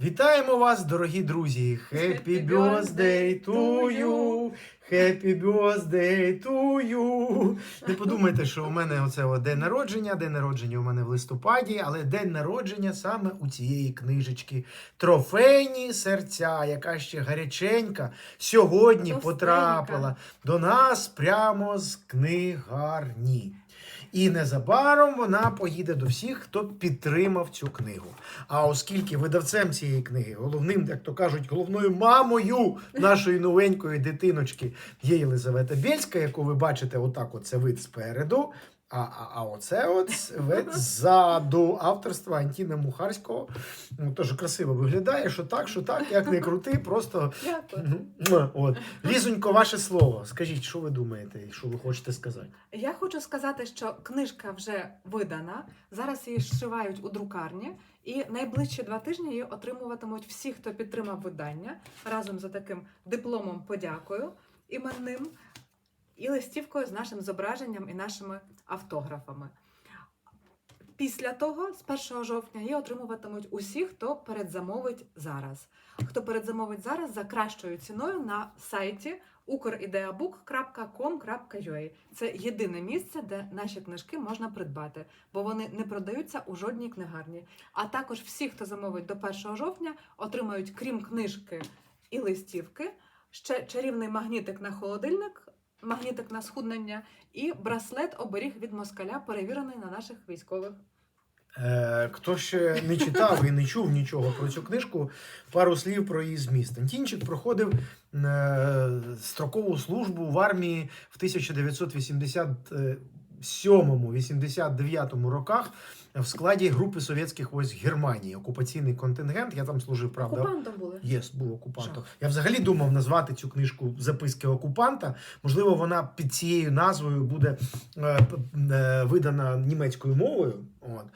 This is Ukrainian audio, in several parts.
Вітаємо вас, дорогі друзі! Happy birthday to you! Happy birthday to you! Не подумайте, що у мене оце день народження. День народження у мене в листопаді, але день народження саме у цієї книжечки. Трофейні серця, яка ще гаряченька, сьогодні Товстенька. потрапила до нас прямо з книгарні. І незабаром вона поїде до всіх, хто підтримав цю книгу. А оскільки видавцем цієї книги, головним, як то кажуть, головною мамою нашої новенької дитиночки є Єлизавета Бєльська, яку ви бачите, отак, оце це вид спереду. А, а, а оце от ззаду авторства Антіна Мухарського. Ну, Тож красиво виглядає, що так, що так, як не крути, просто ну, от. Лізонько, ваше слово. Скажіть, що ви думаєте і що ви хочете сказати? Я хочу сказати, що книжка вже видана. Зараз її зшивають у друкарні, і найближчі два тижні її отримуватимуть всі, хто підтримав видання, разом за таким дипломом подякою іменним і листівкою з нашим зображенням і нашими автографами. Після того, з 1 жовтня, її отримуватимуть усі, хто передзамовить зараз. Хто передзамовить зараз за кращою ціною на сайті ukrideabook.com.ua. Це єдине місце, де наші книжки можна придбати, бо вони не продаються у жодній книгарні. А також всі, хто замовить до 1 жовтня, отримають, крім книжки і листівки, ще чарівний магнітик на холодильник, магнітик на схуднення і браслет оберіг від москаля, перевірений на наших військових. Е, хто ще не читав і не чув нічого про цю книжку, пару слів про її зміст. Антінчик проходив е, строкову службу в армії в 1987-89 роках в складі групи совєтських військ Германії, окупаційний контингент. Я там служив, правда. Окупантом були. Єс, був окупантом. Я взагалі думав назвати цю книжку Записки окупанта. Можливо, вона під цією назвою буде е, е, видана німецькою мовою. От.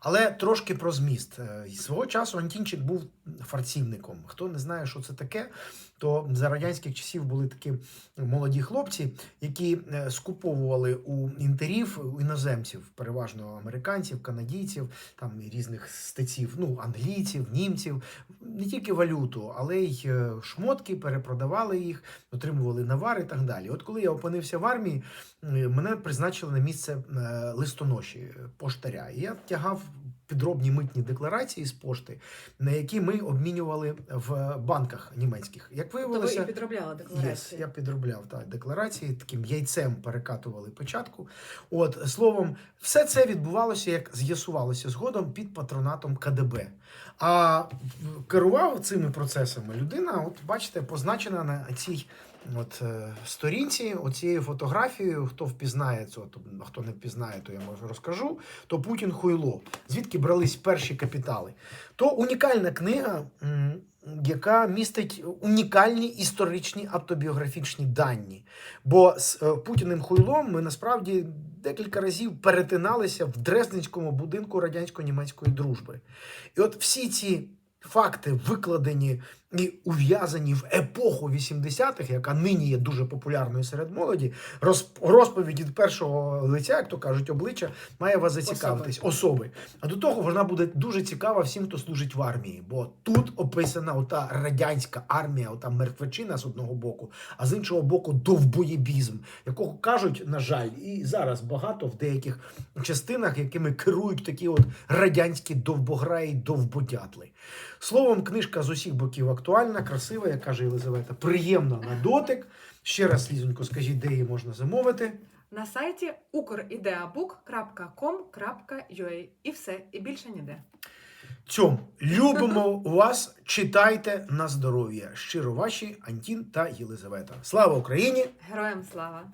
Але трошки про зміст. Е, Свого часу Антінчик був фарцівником. Хто не знає, що це таке, то за радянських часів були такі молоді хлопці, які е, скуповували у інтерів у іноземців, переважно американців, канадійців, там різних стеців, ну англійців, німців, не тільки валюту, але й е, шмотки, перепродавали їх, отримували навари і так далі. От коли я опинився в армії, мене призначили на місце листоноші поштаря. Я тягав підробні митні декларації з пошти, на які ми обмінювали в банках німецьких. Як То ви виявилося, і підробляли Yes, я підробляв так, декларації, таким яйцем перекатували печатку. От словом, все це відбувалося, як з'ясувалося згодом під патронатом КДБ. А керував цими процесами людина, от бачите, позначена на цій от, е, сторінці, оцією фотографією. Хто впізнає це, то, хто не впізнає, то я можу розкажу. То Путін Хуйло. Звідки брались перші капітали? То унікальна книга. яка містить унікальні історичні автобіографічні дані. Бо з е, Путіним Хуйлом ми насправді декілька разів перетиналися в Дрезденському будинку радянсько-німецької дружби. І от всі ці факти викладені і ув'язані в епоху 80-х, яка нині є дуже популярною серед молоді, розп- розповідь від першого лиця, як то кажуть, обличчя, має вас зацікавитись особи. А до того вона буде дуже цікава всім, хто служить в армії, бо тут описана ота радянська армія, ота мертвечина з одного боку, а з іншого боку, довбоєбізм, якого кажуть, на жаль, і зараз багато в деяких частинах, якими керують такі от радянські довбограї, довбодятли. Словом, книжка з усіх боків актуальна, красива, як каже Єлизавета, приємна на дотик. Ще раз, Лізонько, скажіть, де її можна замовити. На сайті ukrideabook.com.ua. І все, і більше ніде. Цьому любимо вас, читайте на здоров'я. Щиро ваші Антін та Єлизавета. Слава Україні! Героям слава!